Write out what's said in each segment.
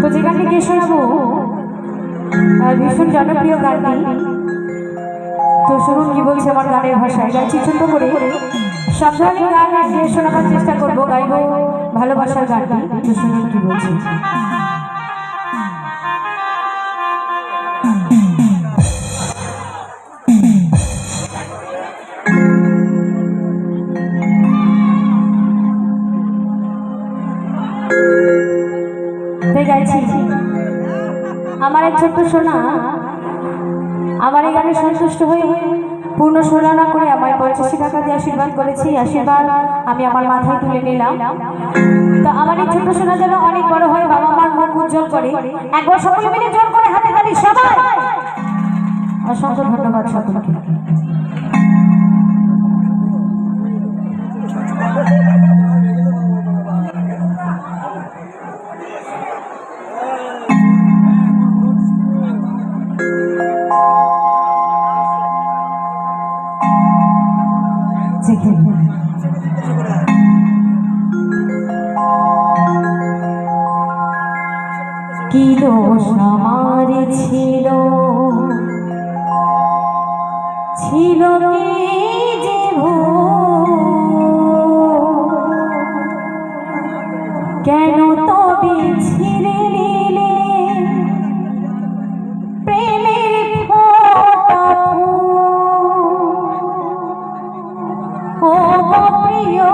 তো যে গানটি গিয়ে শোনাবো? ভীষণ জনপ্রিয় গানটি। তো শুনুন কি বলছে আমার গানের ভাষায়। গাইছি ছোট করে সব ধরনের গান গিয়ে শোনাবার চেষ্টা করব, গাইবো ভালোবাসার গানটি। তো শুনুন কি বলছে। তাই গাইছি। আমার এক ছোট্ট সোনা, আমার এই গানে সন্তুষ্ট হয়ে পূর্ণ সোনা না করে আমায় পঞ্চাশি টাকা দিয়ে আশীর্বাদ করেছি। আশীর্বাদ আমি আমার মাথায় তুলে নিলাম। তো আমার এই ছোট্ট সোনা যেন অনেক বড় হয়, বাবা মার মুখ উজ্জ্বল করে। একবার সকলে মিলে জোর করে হাতে তালি, সবাই! অসংখ্য ধন্যবাদ কি দোষ আমার ছিল ছিল যে? কেন তবে ছিঁড়ে নিলে প্রেমের ফোঁটা? ও প্রিয়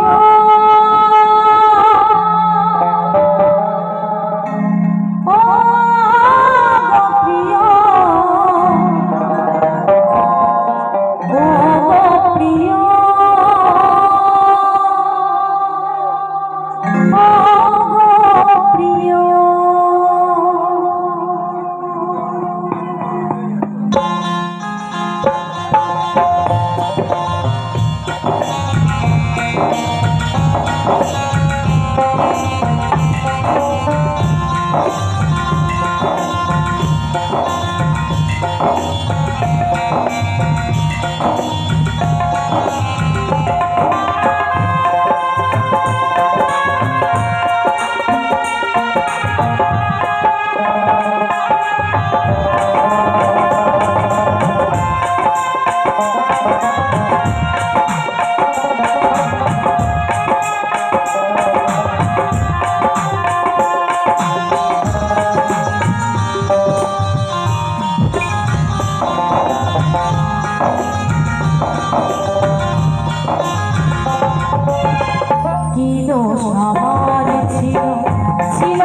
দোষ আমার ছিল? ছিল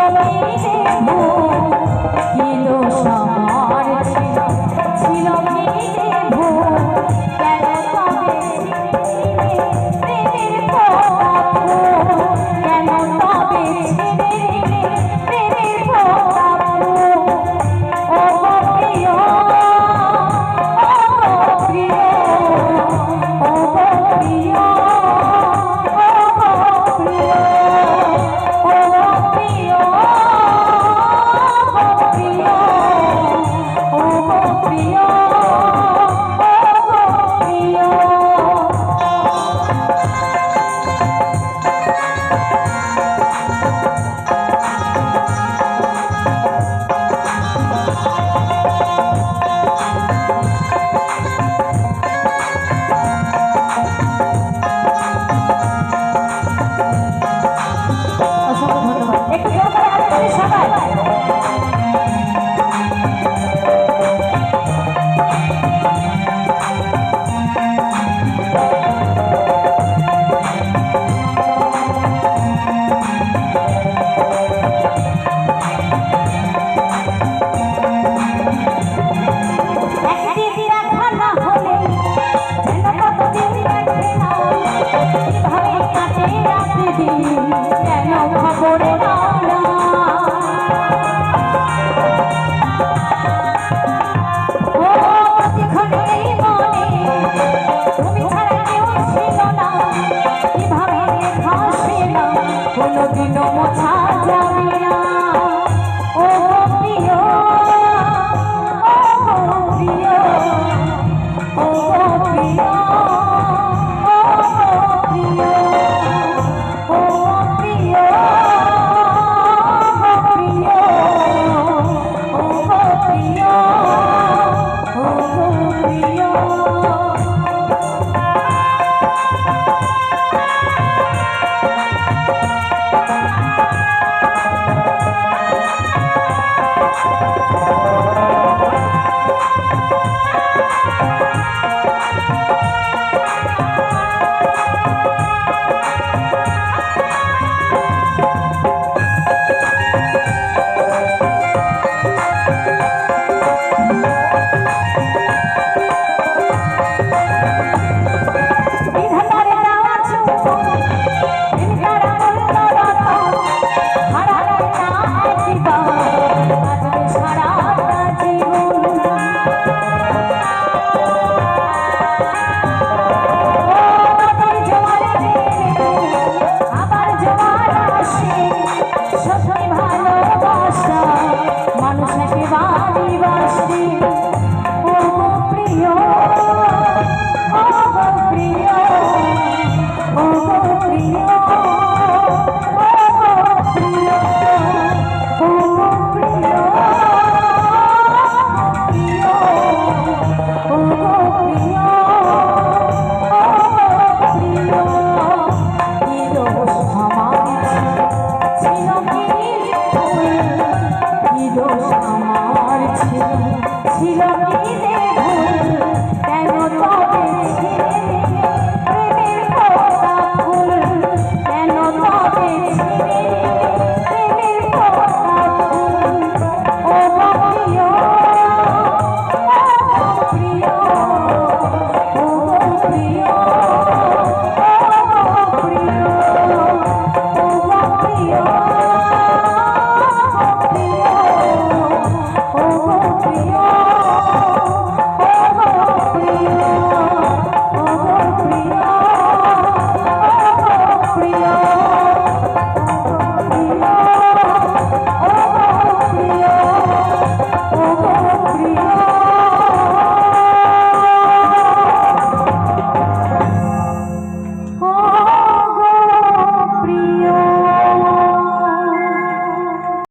Don't want time.